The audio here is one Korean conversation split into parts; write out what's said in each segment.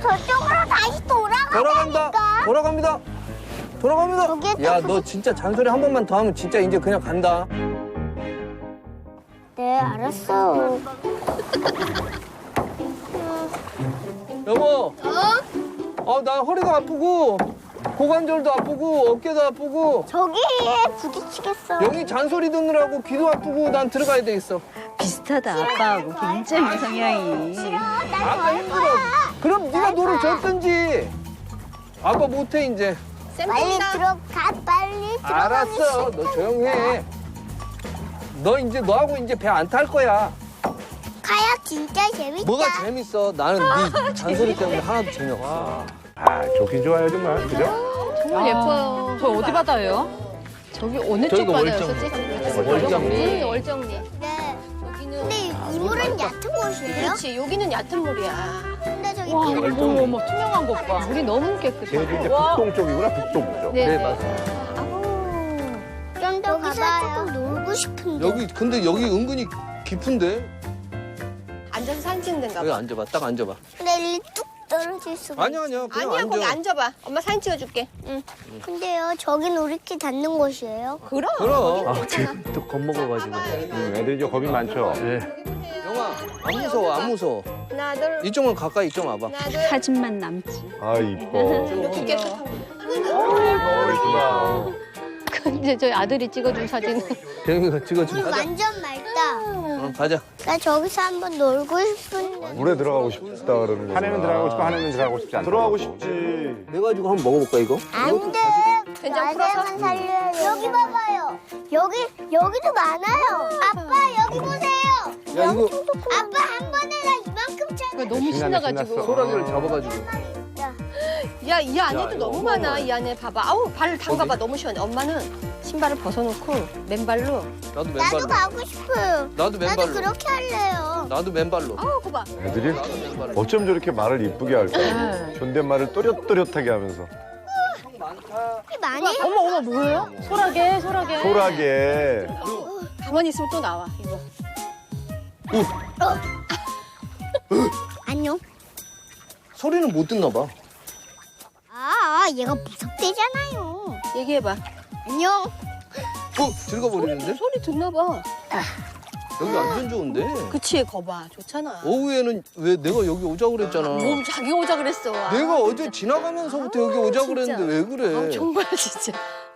저쪽으로 다시 돌아가. 돌아간다. 돌아갑니다. 돌아갑니다. 저기 야, 또너 진짜 잔소리 한 번만 더 하면 진짜 이제 그냥 간다. 네, 알았어. 여보. 어? 나 허리가 아프고 고관절도 아프고 어깨도 아프고 저기에 부딪히겠어. 여기 잔소리 듣느라고 귀도 아프고 난 들어가야 되겠어. 비슷하다 아빠하고 굉장히 성향이. 아빠 힘들어. 그럼 네가 노를 줬든지. 아빠 못해 이제. 빨리 들어가, 빨리 들어가. 알았어. 너 조용해. 너 이제 너하고 이제 배 안 탈 거야. 카약 진짜 재밌다. 뭐가 재밌어? 나는 네 잔소리 때문에 하나도 재미없어. 아, 좋긴 좋아요, 정말. 그죠? 정말 예뻐요. 저 어디 바다예요? 저기 어느 쪽 바다였었지? 월정리. 응, 월정리. 얕은 곳이에요? 그렇지. 여기는 얕은 물이야. 근데 저기 와 빈- 어머 어머 투명한 것 봐. 물이 너무 깨끗해. 제주 이제 북동 쪽이구나, 북동 쪽. 네, 네, 네. 맞아. 좀더 가봐요. 조금 놀고 싶은데. 여기 근데 여기 은근히 깊은데? 앉아서 사진 찍는 데인가 여기 봐. 앉아봐. 딱 앉아봐. 근데 일뚝 떨어질 수가 아니야 아니야. 그냥 아니야, 앉아. 거기 앉아봐. 엄마 사진 찍어줄게. 응. 근데요, 저긴 우리끼리 닿는 곳이에요. 그럼. 그럼. 아, 지금 또 겁먹어가지고. 음, 애들이 이제 겁이 많죠. 영아 안 무서워 안 무서워. 하나, 둘. 이쪽으로 가까이 이쪽 와봐. 하나, 둘. 사진만 남지. 아, 이뻐. 이렇게 깨끗하고. 어, 이쁘다. 이제 저희 아들이 찍어준 사진은. 대영이가 찍어줘. 물 가자. 완전 맑다. 어, 가자. 나 저기서 한번 놀고 싶은데. 물에 들어가고 싶다 그러는 거. 한해는 들어가고 싶고 한해는 들어가고 싶지 않다. 들어가고 싶지. 내 가지고 한번 먹어볼까 이거? 안 돼. 된장 풀어서? 나대만 돼. 여기 봐봐요. 여기, 여기도 많아요. 아빠, 여기 보세요. 야 이거 아빠, 한 번에 나 이만큼 찾아. 너무 신나네, 신나가지고. 신났어. 소라기를 잡아가지고. 야, 이 안에도 야, 너무 이거 많아. 이 안에 봐봐. 아우, 발 담가봐. 너무 시원해. 엄마는 신발을 벗어놓고 맨발로. 나도 나도 맨발로. 가고 싶어요. 나도 나도 맨발로. 그렇게 할래요. 나도 맨발로. 아우, 그거 봐. 애들이 나도 맨발로. 어쩜 저렇게 말을 이쁘게 할까? 존댓말을 또렷또렷하게 하면서. 많이 해. 어머 어머 뭐예요? 소라게 소라게. 소라게. 가만히 있으면 또 나와, 이거. 안녕. 소리는 못 듣나 봐. 아, 얘가 무섭대잖아요. 얘기해봐. 안녕. 어 들어가버리는데? 소리 듣나 봐. 여기 완전 좋은데. 그치, 거봐. 좋잖아. 오후에는 왜 내가 여기 오자 그랬잖아. 뭐 자기 오자 그랬어. 아, 내가 어제 지나가면서부터 여기 오자 진짜. 그랬는데 왜 그래? 아, 정말 진짜.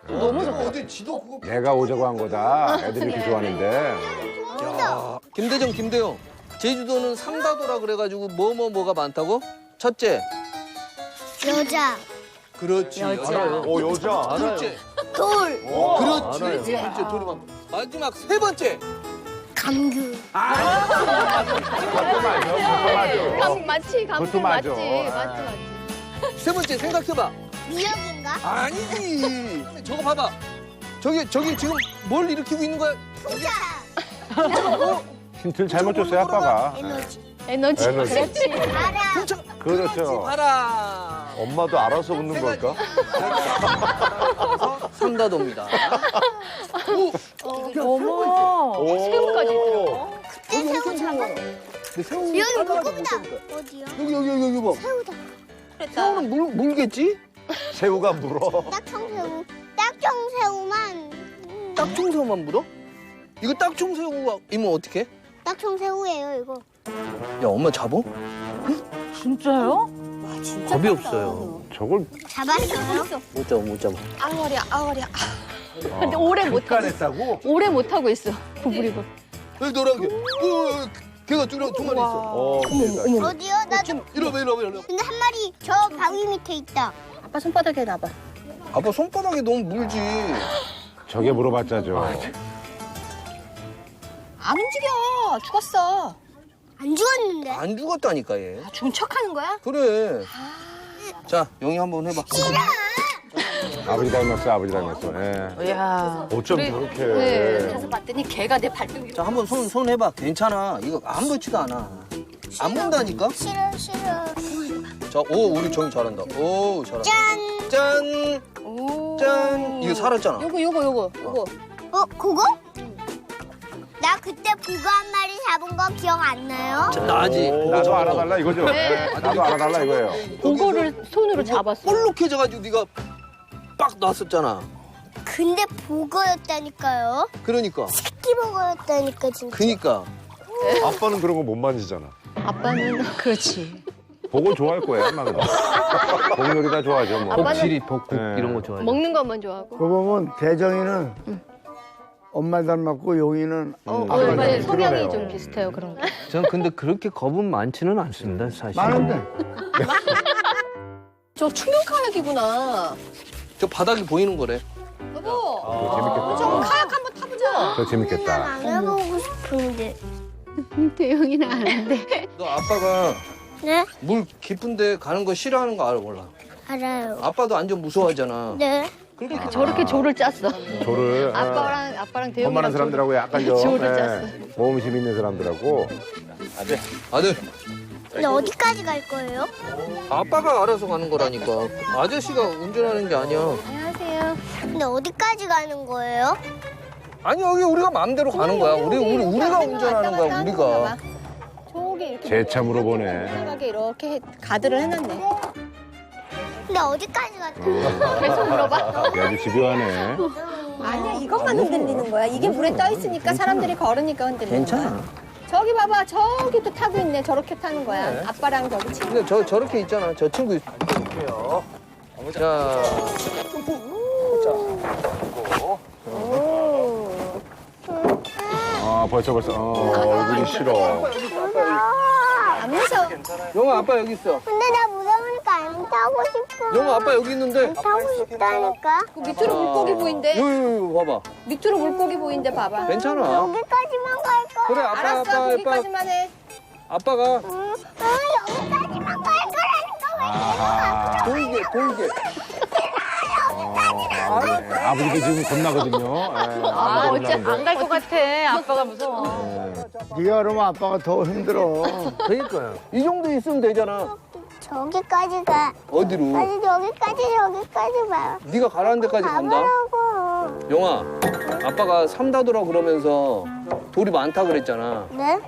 너무 좋아. 어제 지도 그거. 내가 오자고 한 거다. 애들이 이렇게 좋아하는데. 야, 김대정 김대영. 제주도는 삼다도라 그래가지고 뭐 뭐 뭐, 가 많다고? 첫째. 여자, 그렇지. 여자. 알아요. 오, 여자. 둘째. 돌, 그렇지. 알아요. 둘째 돌이 많. 마지막 세 번째. 감귤. 그것도 맞아. 그것도 맞아. 감, 맞지, 감 그것도 맞지. 맞아. 맞지, 맞지. 세 번째 생각해봐. 미역인가? 아니지. 저거 봐봐. 저기 저기 지금 뭘 일으키고 있는 거야? 풍차. 힌트를 잘못 줬어요, 아빠가. 에너지. 에너지. 에너지. 그렇지. 알아. 풍차. 그렇죠. 봐라. 엄마도 알아서 웃는 걸까? 삼다도입니다. 어머. 오. 새우까지 있더라고. 그때 새우 잡아. 근데 새우 여기 따라가지 무겁다. 못하니까. 어디요? 여기 여기 여기 여기 봐. 새우다. 그랬다. 새우는 물 물겠지? 새우가 물어. 딱정새우. 딱정새우만. 음, 딱총새우만 물어? 이거 딱총 새우이면 어떡해? 딱정새우예요 이거. 야 엄마 잡어? 진짜요? 와, 진짜. 겁이. 없어요. 저걸 잡았어요? 못 잡아 못 잡아. 아, 허리야, 아. 근데 오래 못 하고 있어. 깐했다고? 오래 못 하고 있어. 구부리고. 여기 노란 게. 어, 걔가 두, 두 마리 있어. 어, 대박. 어디요? 나도. 이리 와봐 이리 와봐 이리 와봐. 근데 한 마리 저 바위 밑에 있다. 아빠 손바닥에 놔봐. 아빠 손바닥에 너무 물지. 저게 물어봤자죠. 안 움직여. 죽었어. 안 죽었는데. 안 죽었다니까 얘. 아, 죽은 척 하는 거야? 그래. 자 영희 한번 해봐. 아버지 닮았어, 아버지 닮았어. 예. 이야. 어쩜 네. 저렇게. 그래서 봤더니 걔가 내 발등 위로. 자 한번 손 손 해봐. 괜찮아. 이거 아무렇지도 않아. 안 문다니까? 싫어 싫어. 자, 오 우리 정이 잘한다. 오 잘한다. 짠. 짠. 오. 짠. 이거 살았잖아. 요거, 요거, 요거, 요거. 어 그거? 나 그때 보고 한 마리 잡은 거 기억 안 나요? 자, 나지. 나도 알아달라 이거죠? 네, 나도 알아달라 이거예요. 그거를 손으로 잡았어. 볼록해져가지고 네가 빡 놨었잖아. 근데 보고였다니까요. 그러니까. 새끼 보고였다니까 진짜. 그니까. 아빠는 그런 거 못 만지잖아. 아빠는 그렇지. 보고 좋아할 거예요, 아마 그럼. 복놀이 다 좋아하죠, 뭐. 복실이 복국 네. 이런 거 좋아해. 먹는 것만 좋아하고. 그 보면 대정이는 엄마 닮았고 용이는 어, 아빠 어, 닮았고 맞아요. 성향이 그러네요. 좀 비슷해요 그런 게. 전 근데 그렇게 겁은 많지는 않습니다, 사실. 많은데 저 충격 카약이구나. 저 바닥이 보이는 거래. 여보, 그거 재밌겠다. 저 카약 한번 타보자. 그거 재밌겠다. 안 해보고 싶은데. 대영이는 아는데. 너 아빠가 네? 물 깊은데 가는 거 싫어하는 거 알아 몰라? 알아요. 아빠도 완전 무서워하잖아. 네. 그러니까 저렇게 조를 짰어. 조를 어, 아빠랑 아빠랑 대영이랑 험한한 사람들하고 약간 좀 조를 예, 짰어. 모험심 있는 사람들하고 아들 근데 어디까지 갈 거예요? 아빠가 알아서 가는 거라니까. 아저씨가 운전하는 게 아니야. 안녕하세요. 근데 어디까지 가는 거예요? 아니 여기 우리가 마음대로 가는 거야. 우리 우리 우리가 운전하는 거야. 우리가. 저기 이렇게 재차 물어보네. 이렇게 해- 가드를 해놨네. 근데 어디까지 갔다? 계속 물어봐. 아주 집요하네. 아니야 이것만 흔들리는 거야. 이게 물에 떠 있으니까 사람들이 걸으니까 흔들리는 거야. 저기 봐봐 저기도 타고 있네. 저렇게 타는 거야. 아빠랑 저기 친구. 근데 저 저렇게 있잖아. 저 친구. 자, 아 벌써 벌써 어, 얼굴이 싫어. 안 무서워. 영아 아빠 여기 있어. 근데 나 무서우니까 안 타고 싶어. 영아 아빠 여기 있는데. 타고 싶다니까. 그 밑으로 물고기 보인대. 요요요 봐봐. 밑으로 물고기 보인대 봐봐. 괜찮아. 여기까지만 갈 거야. 그래 아빠 알았어 아빠 아빠 거기까지만 해. 아빠가 응, 응, 여기까지만 갈 거라니까. 아하. 돌게 돌게. 어, 네. 아버지도 지금 겁나거든요. 예, 아, 어째 겁나는데. 안갈 것 같아. 아빠가 무서워. 네가 그러면 아빠가 더 힘들어 그러니까요. 이 정도 있으면 되잖아. 저기까지 가. 어디로? 아니 여기까지 여기까지 봐. 네가 가라는 데까지 간다. 가보라고. 영아, 아빠가 삼다도라 그러면서 돌이 많다 그랬잖아. 네?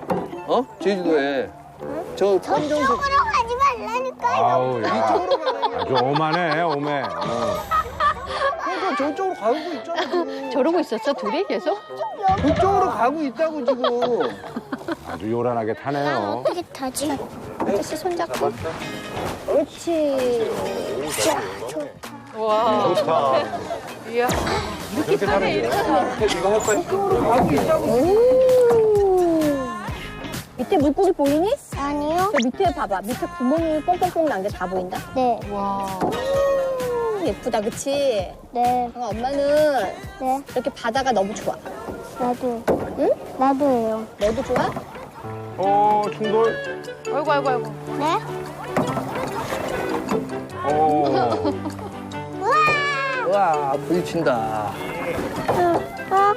어? 제주도에. 저 검정색. 저쪽으로 가지 말라니까요. 아우, 야. 아주 오만해, 오매. 어. 그러니까 저쪽으로 가고 있잖아. 지금. 저러고 있었어, 둘이 계속? 그쪽으로 가고 있다고 지금. 아주 요란하게 타네요. 어떻게 타지? 아저씨 손잡고. 옳지. 와. 좋다. 이야. 이렇게 타는 게. 이거 할 거야. 밑에 물고기 보이니? 아니요. 저 밑에 봐봐. 밑에 구멍이 뻥뻥뻥 난게 다 보인다. 네. 와. 음, 예쁘다, 그치? 네. 어, 엄마는 네. 이렇게 바다가 너무 좋아. 나도. 응? 나도예요. 너도 좋아? 어, 충돌. 아이고, 아이고, 아이고. 네? 어. 와, 부딪힌다. 아, 아,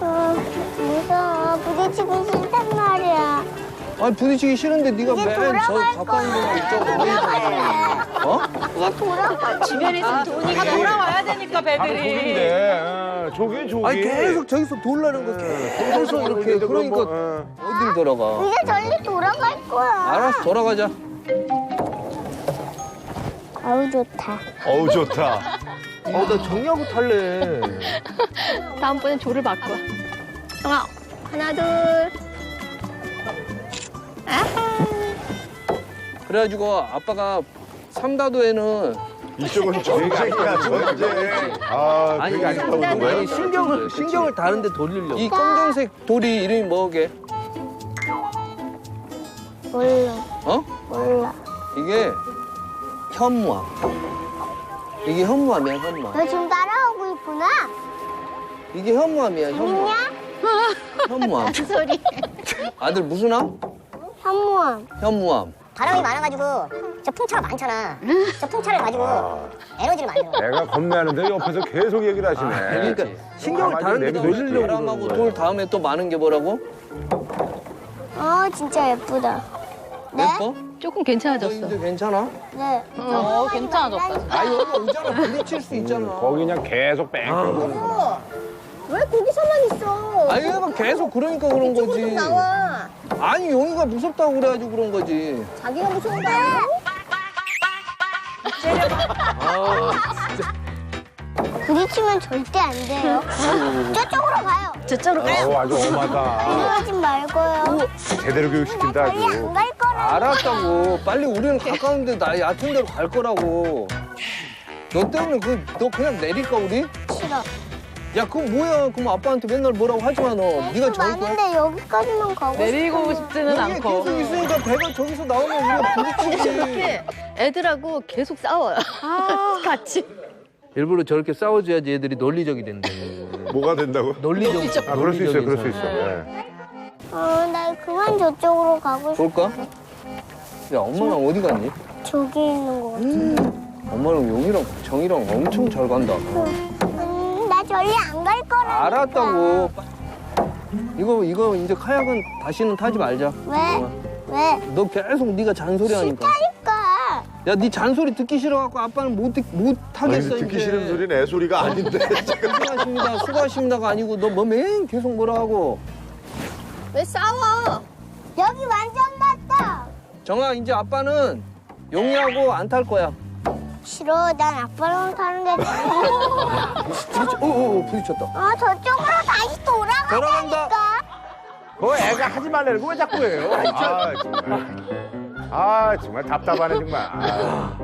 아, 무서워. 부딪히고 싶단 말이야. 아니 부딪히기 싫은데 네가 이제 맨저 돌아갈 가까운 데만 있자고. 어? 돌아가. 주변에 있으면 도니가 돌아와야 되니까, 바로 배들이. 어, 저기, 저기. 아니 계속 저기서 돌라는 거 계속 이렇게 근데 그건 그러니까 뭐, 어. 어딜 돌아가? 이제 저리 돌아갈 거야. 알았어 돌아가자. 아우 좋다. 어우, 좋다. 어, 나 정리하고 탈래. 다음번엔 조를 바꿔. 형아, 하나, 둘. 그래가지고 아빠가 삼다도에는 이쪽은 전쟁이야, 전쟁. 아, 아니, 그게 아니라고 그러는 거야? 아니 신경을 신경을 다른데 돌리려고. 이 검정색 돌이 이름이 뭐게? 몰라. 어? 몰라. 이게 현무암. 이게 현무암이야 현무암. 너 지금 따라오고 있구나. 이게 현무암이야 현무암. 현무암. 소리. 아들 무슨 암? 현무암. 현무암. 바람이 많아가지고 저 풍차가 많잖아. 저 풍차를 가지고 에너지를 만들어. 내가 겁내는데 옆에서 계속 얘기를 하시네. 그러니까 신경을 가만히 다른데 내비둬 돌리려고 바람하고 그러는 돌 거야. 다음에 또 많은 게 뭐라고? 어 진짜 예쁘다. 네? 예뻐? 조금 너 괜찮아졌어. 이제 괜찮아? 네. 어, 괜찮아졌다. 아 여기 오잖아 부딪힐 수 있잖아. 거기 그냥 계속 뺑. 아. 왜 거기서만 있어? 아니 얘가 계속 그러니까 그런 이쪽으로 거지. 좀 나와. 아니 용이가 무섭다고 그래가지고 그런 거지. 자기가 무서운 거 아니야? 부딪히면 절대 안 돼요. 저쪽으로 가요. 저쪽으로 어, 아주 엄하다. 이러지 말고요. 제대로 교육시킨다, 빨리 아주. 안갈 거라. 알았다고. 빨리 우리는 가까운데 나 얕은 데로 갈 거라고. 너 때문에 그 너 그냥 내릴까 우리? 싫어. 야 그럼 뭐야? 그럼 아빠한테 맨날 뭐라고 하지 마 너. 네가 저기 거야? 많은데 여기까지만 가고 내리고 싶지는 여기 않고. 계속 있으니까 배가 저기서 나오면 우리가 부딪히지. 이렇게 애들하고 계속 싸워요. 같이. 일부러 저렇게 싸워줘야지 애들이 논리적이 된다. 뭐가 된다고? 논리적. 아, 그럴 수 있어요, 그럴 수 있어. 네. 어, 나 그만 저쪽으로 가고 싶어. 볼까? 야 엄마랑 어디 갔니? 저기 있는 거 같아. 엄마랑 용이랑 정이랑 엄청 잘 간다. 저리 안 갈 거라. 알았다고. 이거 이거 이제 카약은 다시는 타지 말자. 왜? 어. 왜? 너 계속 네가 잔소리하니까. 그러니까. 야, 네 잔소리 듣기 싫어갖고 아빠는 못, 듣, 못 아니, 하겠어, 듣기 이제. 싫은 소리는 애 소리가 아닌데. 수고하십니다, 수고하십니다가 아니고 너 뭐맨 계속 뭐라 하고. 왜 싸워? 여기 완전 맞다. 정아, 이제 아빠는 용이하고 안 탈 거야. 싫어. 난 아빠랑 타는 게 좋아. 부딪혀, 어, 어, 어, 부딪혔다. 어, 저쪽으로 다시 돌아가. 돌아간다. 그거 애가 하지 말라고 왜 자꾸 해요? 아, 정말. 아, 정말 답답하네, 정말. 아.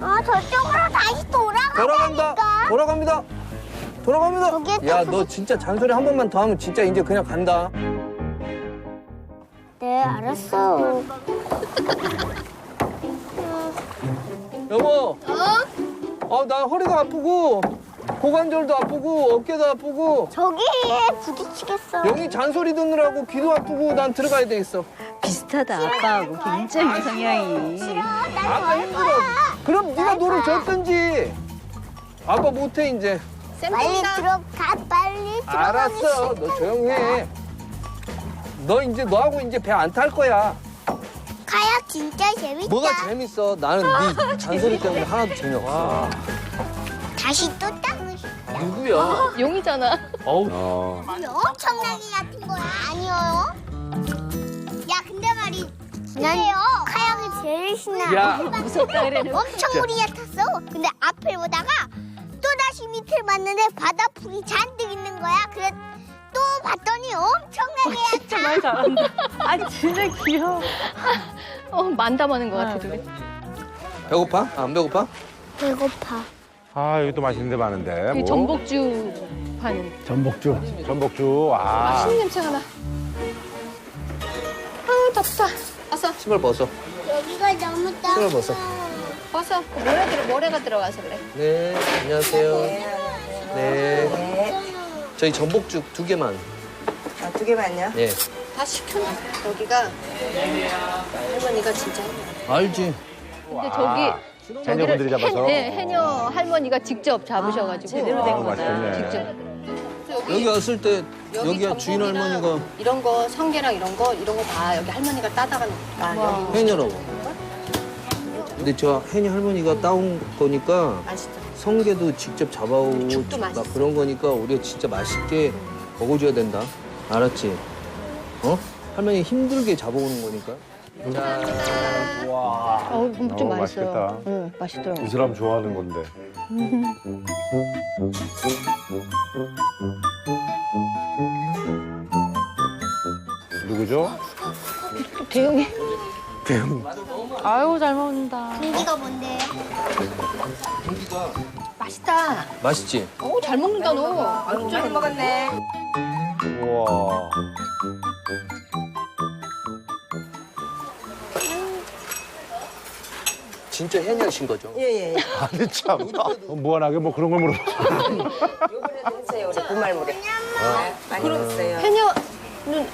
어, 저쪽으로 다시 돌아가. 돌아간다. 돌아갑니다. 돌아갑니다. 야, 또너 진짜 잔소리 한 번만 더 하면 진짜 이제 그냥 간다. 네, 알았어. 여보. 어? 나 허리가 아프고, 고관절도 아프고, 어깨도 아프고. 저기에 부딪히겠어. 용이 잔소리 듣느라고 귀도 아프고 난 들어가야 되겠어. 비슷하다, 아빠하고. 굉장히 성향이. 아빠 갈 힘들어. 거야. 그럼 네가 노를 줬든지. 아빠 못해 이제. 빨리 쌤 들어가. 빨리 들어가. 알았어. 너 조용해. 너 이제 너하고 이제 배 안 탈 거야. 카약 진짜 재밌다. 뭐가 재밌어? 나는 네 잔소리 때문에 하나도 재미없어. 다시 또 타고 싶어. 누구야? 용이잖아. 어우. 어. 엄청나게 얕은 거야. 아니요. 야, 근데 말이 그래요. 카약이 제일 신나. 야. 무섭다 그래는. 엄청 물이 얕았어. 근데 앞을 보다가 또 다시 밑을 봤는데 바다 풀이 잔뜩 있는 거야. 그래 또 봤더니 엄청나게 진짜 얕아. 말 잘한다. 아, 진짜 귀여워. 어, 만담하는 것 같아, 둘이. 배고파? 안 배고파? 배고파. 아, 여기 또 맛있는 데 많은데. 그 뭐. 전복주 파는. 전복주. 전복주. 아. 맛있는 냄새가 나. 아, 덥다. 어서, 신발 벗어. 여기가 너무 신발 따가워. 벗어. 어서. 모래 들어, 모래가 들어가서 그래. 네, 안녕하세요. 네. 저희 전복죽 두 개만. 아, 두 개만요? 예. 다 시켰네. 여기가 할머니가 진짜 알지. 근데 저기. 자녀분들이 잡아서. 해, 네, 해녀 할머니가 직접 잡으셔가지고. 제대로 된 아, 맛있겠네. 직접. 여기 왔을 때 여기 여기가 주인 전복이랑 할머니가 이런 거 성게랑 이런 거 이런 거 다 여기 할머니가 따다가 아, 여기 해녀라고. 근데 저 해녀 할머니가 따온 거니까 맛있다. 성게도 직접 잡아오고 죽도 막 맛있어. 그런 거니까 우리가 진짜 맛있게 먹어줘야 된다. 알았지? 어? 할머니 힘들게 잡아오는 거니까. 자, 와. 어우, 좀 어우, 맛있어요. 맛있겠다. 응, 맛있더라고. 이 사람 좋아하는 건데. 누구죠? 대용 이. 아유, 잘 먹는다. 공기가 뭔데? 맛있다. 맛있지? 오, 잘 먹는다 너. 아유, 많이 먹었네. 우와. 진짜 해녀신 거죠? 예, 예. 아니, 참. 어, 무한하게 뭐 그런 걸 물어봐. 요번에도 했어요, 우리 분말물에. 네, 많이 했어요. 해녀는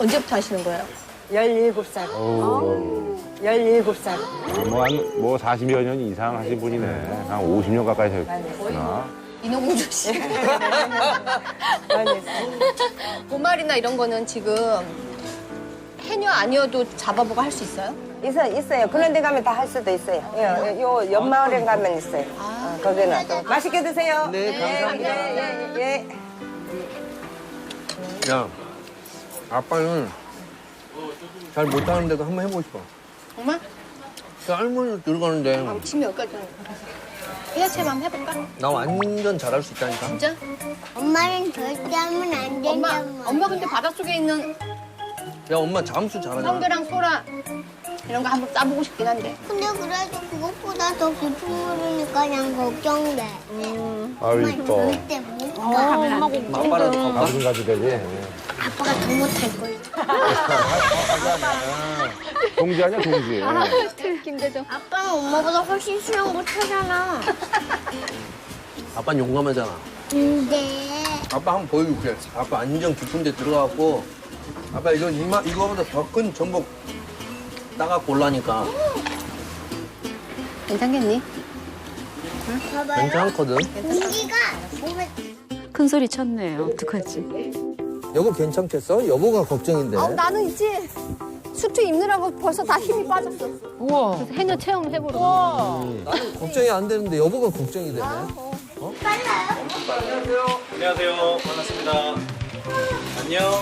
언제부터 하시는 거예요? 17살. 어우, 17살. 뭐, 한, 뭐, 40여 년 이상 하신 분이네. 한 50년 가까이 하셨구나. 인어공주 씨. 많이 했어요. 보말이나 이런 거는 지금 해녀 아니어도 잡아보고 할 수 있어요? 있어, 있어요. 그런 데 가면 다 할 수도 있어요. 요, 요 옆마을에 가면 있어요. 어, 거기는 또. 맛있게 드세요. 네, 감사합니다. 예, 예, 예. 야, 아빠는 잘 못하는데도 한번 해보고 싶어. 정말? 그 할머니 들어가는데 아, 짐이 여기까지 오는 피자체만 한번 해볼까? 나 완전 잘할 수 있다니까. 진짜? 엄마는 절대 하면 안 엄마, 된다고. 엄마 근데 바닷속에 있는 야, 엄마 잠수 잘하잖아. 성게랑 소라 이런 거 한번 싸보고 싶긴 한데. 근데 그래도 그것보다 더 깊은 물이니까 그냥 걱정돼. 아유, 이뻐. 절대 못 가. 아빠라도 가봐. 가슴 가도 되지. 아빠가 더 못할 걸. 동지 아니야, 동지. 김대정. 아빠는 엄마보다 훨씬 수영 못하잖아. 아빠는 용감하잖아. 근데 아빠 한번 보여줄게. 아빠 완전 깊은 데 들어가갖고 아빠 이건 이마, 이거보다 더 큰 전복 따갖고 올라니까 괜찮겠니? 봐봐요. 괜찮거든. 공기가 몸에 큰 소리 쳤네. 어떡하지? 여보 괜찮겠어? 여보가 걱정인데. 어, 나는 이제 수트 입느라고 벌써 다 힘이 빠졌어. 그래서 해녀 체험 해보러. 나는 걱정이 안 되는데 여보가 걱정이 되네. 안녕하세요. 반갑습니다. 안녕.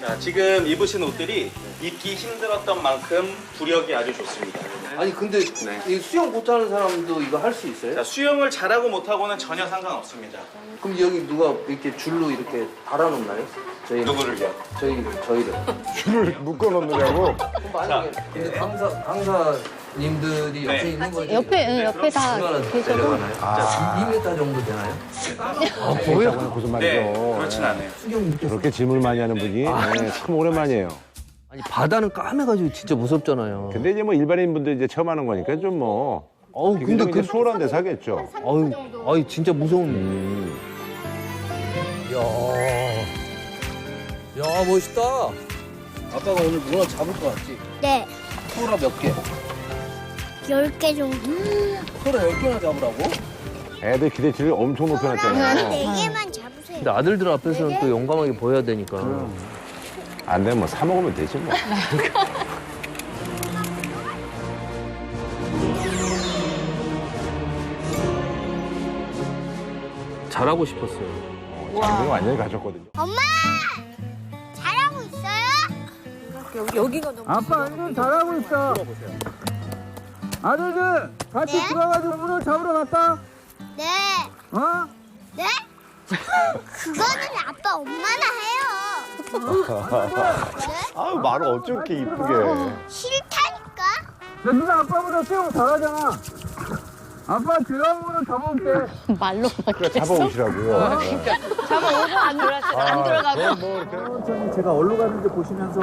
자, 지금 입으신 옷들이 입기 힘들었던 만큼 부력이 아주 좋습니다. 아니 근데 이 수영 못하는 사람도 이거 할 수 있어요? 자, 수영을 잘하고 못하고는 전혀 상관없습니다. 그럼 여기 누가 이렇게 줄로 이렇게 달아놓나요? 저희 누구를요? 저희 저희를. 줄을 묶어놓느냐고. 그럼 만약에 근데 강사 강사님들이 옆에 네. 있는 거지. 옆에, 응, 옆에 다 얼마나 계셔도. 내려가나요? 아. 2m 정도 되나요? 아, 뭐야? 무슨 네, 말이죠. 그렇진 않아요. 저렇게 짐을 많이 하는 분이 네, 참 오랜만이에요. 아니 바다는 까매가지고 진짜 무섭잖아요. 근데 이제 뭐 일반인 분들 이제 처음 하는 거니까 좀 뭐. 어우 근데 그그 수월한 데서 하겠죠. 어우 어이 진짜 무서운. 음. 야, 야 멋있다. 아빠가 오늘 문어 잡을 것 같지? 네, 소라 몇 개? 10개 정도. 소라 10개나 잡으라고? 애들 기대치를 엄청 높여놨잖아요. 4개만 잡으세요. 근데 아들들 앞에서는 또 용감하게 보여야 되니까. 안 되면 뭐 사 먹으면 되지 뭐. 잘하고 싶었어요. 장동이 완전히 가졌거든요. 엄마! 잘하고 있어요? 아빠 완전 잘하고 있어. 아들들 같이 네? 들어가지고 문어 잡으러 갔다. 네. 어? 네? 그거는 아빠 엄마나 해요. 네? 아유, 말을 어쩜 이렇게 이쁘게. 싫다니까? 너 누나 아빠보다 수영 잘하잖아. 아빠 문어 잡아올게. 말로 막 그래, 잡아오시라고요. 안 들어갔어. 안 들어가고. 뭐 이렇게. 천천히 제가 어디로 가는지 보시면서.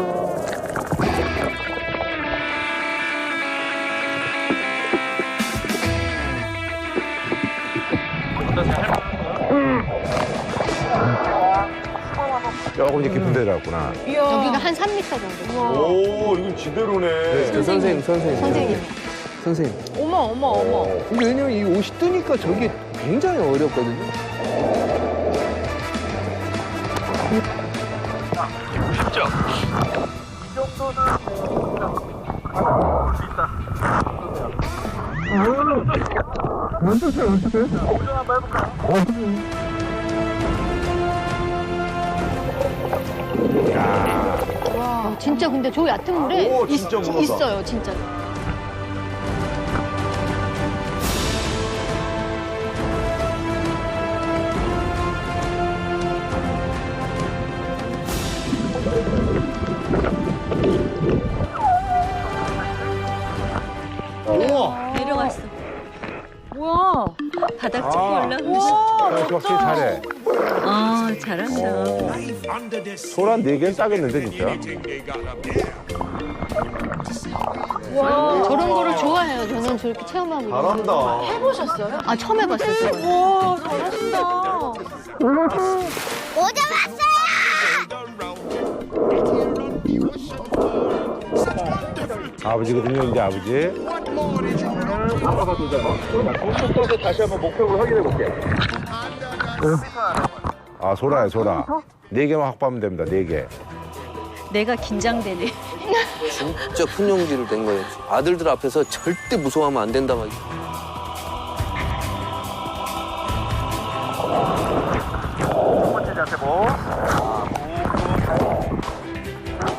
조금 이제 깊은 데 들어갔구나. 여기가 한 3m 정도. 오, 이건 지대로네. 저 선생님, 선생님. 선생님. 선생님. 어머, 어머, 어머. 근데 왜냐면 이 옷이 뜨니까 저게 굉장히 어렵거든요. 와, 진짜 근데 저 얕은 물에 오, 진짜 있, 물었다. 있어요, 진짜. 소란 네 개는 따겠는데, 진짜. 저런 거를 좋아해요. 저는 저렇게 체험하고. 잘한다. 해보셨어요? 아, 처음 해봤어요. 저는. 와, 잘하신다. 모자 왔어요! 아버지거든요, 이제 아버지. 아, 아 소라야 어, 소라. 네 개만 확보하면 됩니다. 네 개. 내가 긴장되네. 진짜 훈용기를 된 거예요. 아들들 앞에서 절대 무서워하면 안 된다 막.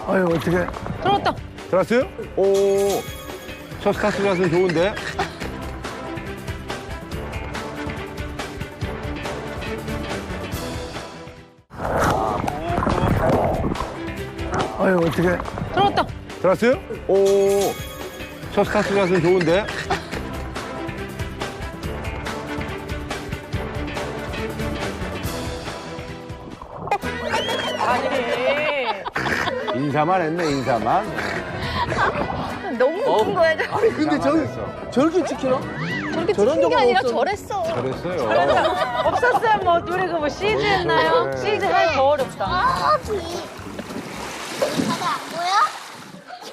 아유 어떻게 들어왔다. 들어갔어요? 오. 첫 스타트 가서 좋은데. 아유 어떻게 들어왔다. 들었어요? 오, 첫 스타트 자세 좋은데? 인사만 했네, 인사만. 너무 웃긴 거야. 아니 근데 저기 저렇게 찍히나? 저렇게 저런 찍힌 게 적은 아니라 없었- 저랬어. 했어. 잘했어요. 없었어요. 뭐 우리가 뭐 시즈 했나요? 네. 시즈 더 어렵다. 아, 비. 바다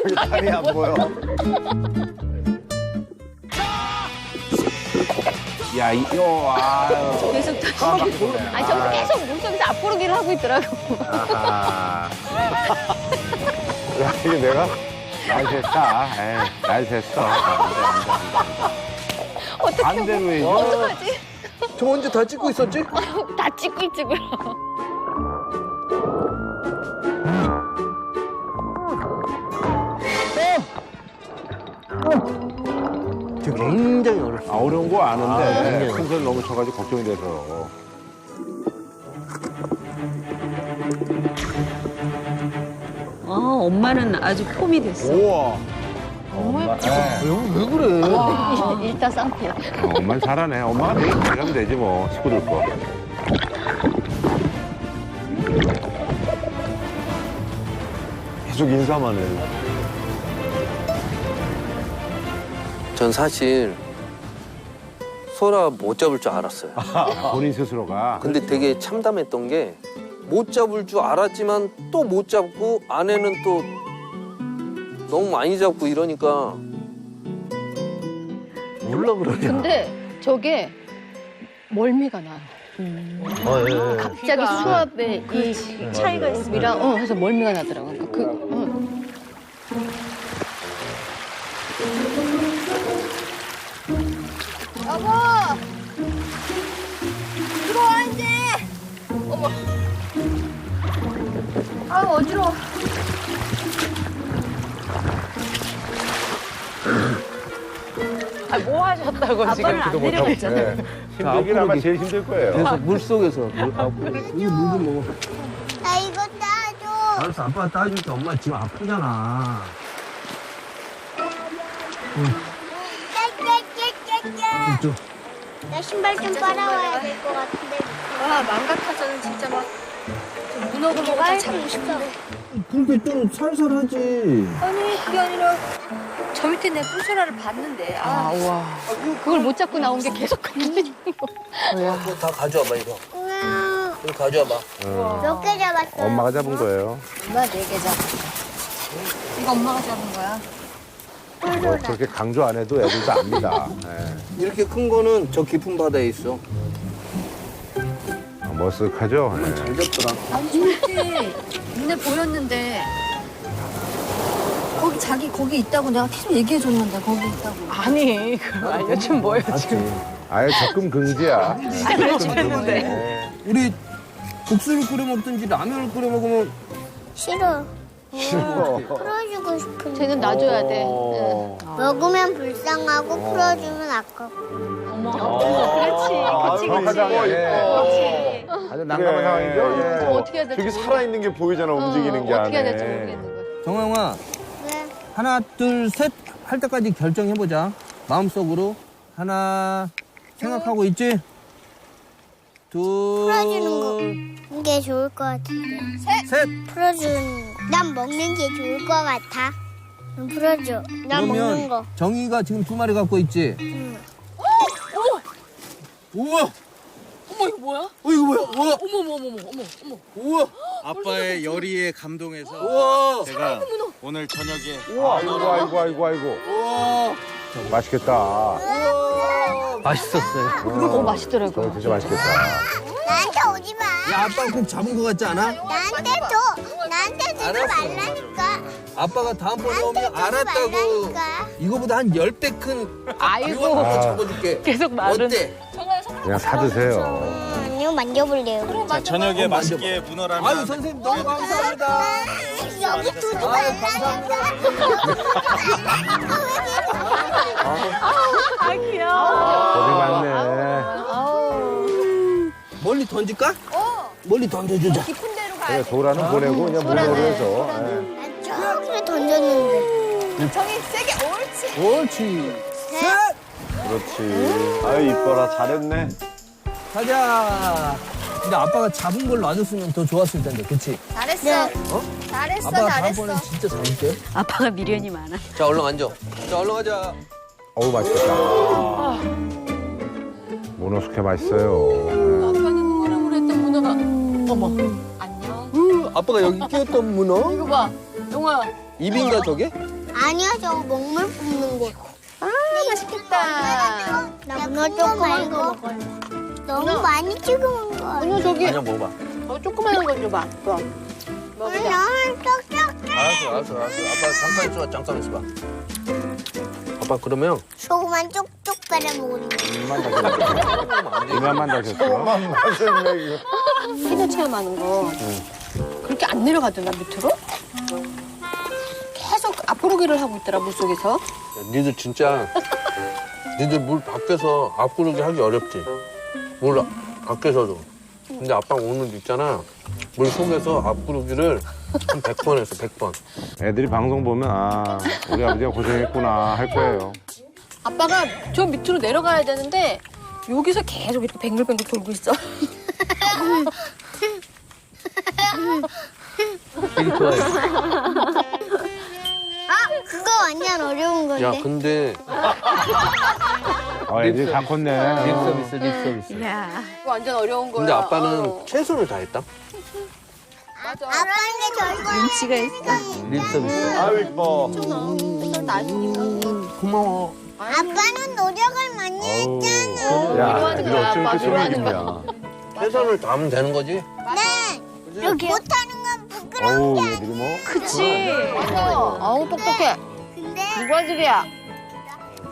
저기 다리 안 보여. 야, 이거, 아유. 계속 다시. 아니 저기 계속 물속에서 앞구르기를 하고 있더라고. 아하. 야, 이거 내가 날 샜다. 에이, 날 샜어. 안 돼, 안. 어떻게 반대로 해줘. 어떡하지? 저 언제 다 찍고 있었지? 다 찍고 있지 아, 어려운 거 아는데, 아, 순서를 너무 쳐가지고 걱정이 돼서. 어, 엄마는 아주 폼이 됐어. 우와. 정말 왜 그래? 일타 쌍피. 어, 엄마는 잘하네. 엄마가 내일 가면 되지, 뭐, 식구들 거. 계속 인사만 해. 전 사실 소라 못 잡을 줄 알았어요. 본인 스스로가. 근데 되게 참담했던 게 못 잡을 줄 알았지만 또 못 잡고 아내는 또 너무 많이 잡고 이러니까 몰라 그러냐. 근데 저게 멀미가 나. 아, 예, 예. 갑자기 수압에 이 차이가 있음이랑 어, 그래서 멀미가 나더라고. 그러니까 그 어지러워. 뭐 하셨다고 아빠는 안 내려갔잖아요. 힘들긴 아마 제일 힘들 거예요. 계속 물 속에서 물, 아, 물, 이거 물좀 먹어. 나 이거 따줘. 알았어, 아빠가 따줄게. 엄마 지금 아프잖아. 짜짜짜짜짜. 나 신발 좀 빨아와야 될 것 같은데. 와, 맘 같아서는 진짜 막. 문어구멍을 찾고 싶은데. 그렇게 좀 살살하지. 아니, 그게 아니라. 저 밑에 내 부소라를 봤는데. 아, 그걸 못 잡고 나온 게 계속 걸리는 거. 그거 다 가져와봐, 이거. 우와, 이거 가져와봐. 몇 개 잡았어? 엄마가 잡은 거예요. 엄마 네개 잡았어. 이거 엄마가 잡은 거야. 뭐 그렇게 강조 안 해도 애들도 압니다. 예. 이렇게 큰 거는 저 깊은 바다에 있어. 아, 머쓱하죠? 예. 잘 잡더라. 아니, 저렇게 눈에 보였는데. 거기 자기 거기 있다고 내가 계속 얘기해 줬는데 거기 있다고. 아니, 그걸 알려주면 뭐예요, 지금. 아예 적금 금지야. 알려주는데. 우리 국수를 끓여 먹든지 라면을 끓여 먹으면 싫어. 싫어. 풀어주고 싶은데. 쟤는 놔줘야 돼. 어. 먹으면 불쌍하고 풀어주면 아깝고. 그렇지. 그렇지, 그렇지. 예. 아주 난감한 상황이죠? 어, 어떻게 해야 될지 저기 모르겠- 살아있는 게 보이잖아, 움직이는 게 어, 어떻게 해야 안에. 될지 모르겠는 거야. 정영아 왜? 하나 둘 셋 할 때까지 결정해보자 마음속으로 하나 생각하고 있지? 풀어주는 둘게 좋을 것 같은데. 셋 풀어주는 거. 난 먹는 게 좋을 것 같아. 응, 풀어줘. 난 먹는 거. 그러면 정이가 지금 두 마리 갖고 있지? 응. 우와 어머 이거 뭐야? 어 이거 뭐야 우와 어머 어머 어머 어머 어머. 우와 아빠의 열의에 감동해서 우와 제가 오늘 저녁에 아이고, 아이고, 아이고, 아이고. 우와 맛있겠다. 맛있었어요 어 맛있더라고. 저거 진짜 맛있겠다. 나한테 오지 마. 야 아빠 꼭 잡은 거 같지 않아? 나한테 줘. 나한테 주지 알았어. 말라니까. 아빠가 다음번에 나한테 오면 주지 알았다고 말라니까. 이거보다 한 열 배 큰 아이고. 이거 하나 아. 잡아줄게 계속 말은. 어때? 그냥 사드세요. 음, 이거 만져볼래요. 자, 저녁에 맛있게 문어라면 아유 선생님 너무 감사합니다 아, 여기 두지 말라니까. 아 귀여워. 고생 많네. 멀리 던질까? 멀리 던져주자. 깊은 데로 가야 그래, 돼. 도라는 보내고 그냥 물로 해서. 예. 저기로 던졌는데. 정이 세게 옳지. 옳지. 그렇지. 아유, 이뻐라. 잘했네. 가자. 근데 아빠가 잡은 걸 놔줬으면 더 좋았을 텐데, 그치? 잘했어. 잘했어, 아빠가 잘했어. 다음번엔 진짜 잡을게. 아빠가 미련이 많아. 자 얼른 앉아. 자 얼른 가자. 어우, 맛있겠다. 문어 숙회 맛있어요. 아빠는 흐물흐물했던 문어가 어머 안녕 으, 아빠가 여기 끼웠던 문어? 이거 봐 용아 입인가 저게? 아니야, 저거 먹물 뿜는 거. 아, 맛있겠다. 나 문어 조그만 거 먹을래. 너무 많이 찍은 거. 문어 저기 아니야 먹어봐. 어, 조그마한 거 줘봐 또 먹자 쩍쩍 알았어 알았어 알았어. 아빠 잠깐 있어봐 잠깐 있어봐. 아빠 그러면 소금만 쪽쪽 빼려 먹으면 입만 다셨어. 입만 다셨어. 피드 체험하는 거 그렇게 안 내려가더라 밑으로 계속 앞구르기를 하고 있더라 물속에서 야, 니들 진짜 니들 물 밖에서 앞구르기 하기 어렵지. 물 밖에서도. 근데 아빠 오늘 있잖아. 물 속에서 앞구르기를 한 100번 했어, 100번. 애들이 방송 보면, 아, 우리 아버지가 고생했구나 할 거예요. 아빠가 저 밑으로 내려가야 되는데 여기서 계속 이렇게 뱅글뱅글 돌고 있어 되게 좋아해. 아, 그거 완전 어려운 건데. 야, 근데 어, 애들이 다 컸네. 립 서비스, 립 서비스. 야. 이거 완전 어려운 거야 근데 아빠는 어. 최선을 다했다. 맞아 아빠는 게거 눈치가 있어. 립 서비스. 아유, 이뻐. 좀 나중에 고마워. 아빠는 노력을 많이. 했잖아. 야, 거야, 어쩜 아빠 이렇게 좋은 기분이야. 최선을 다하면 되는 거지. 네. 이렇게 못하는 건 부끄러운 어우, 게 애들이 아니야. 뭐. 그치. 아우 똑똑해 근데, 누구 아들이야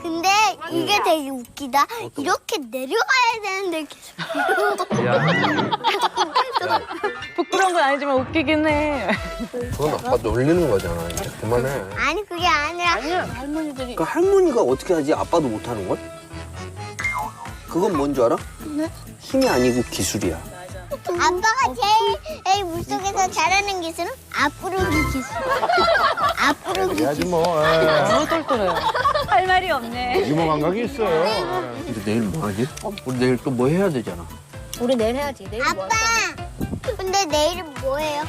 근데 이게 되게 웃기다. 이렇게 내려가야 되는데 계속. 야, 부끄러운 건 아니지만 웃기긴 해. 그건 아빠 놀리는 거잖아. 이제 그만해. 아니, 그게 아니라 할머니들이 그 할머니가 어떻게 하지? 아빠도 못하는 걸? 그건 뭔 줄 알아? 힘이 아니고 기술이야. 아빠가 제일, 제일 물속에서 잘하는 기술은 앞구르기 기술. 앞구르기 그래야지 뭐. 예. 너무 똘똘해요. 할 말이 없네. 유머 감각이 있어요. 근데 내일 뭐 하지? 우리 내일 또 뭐 해야 되잖아. 우리 내일 해야지. 내일 뭐 아빠, 근데 내일은 뭐예요?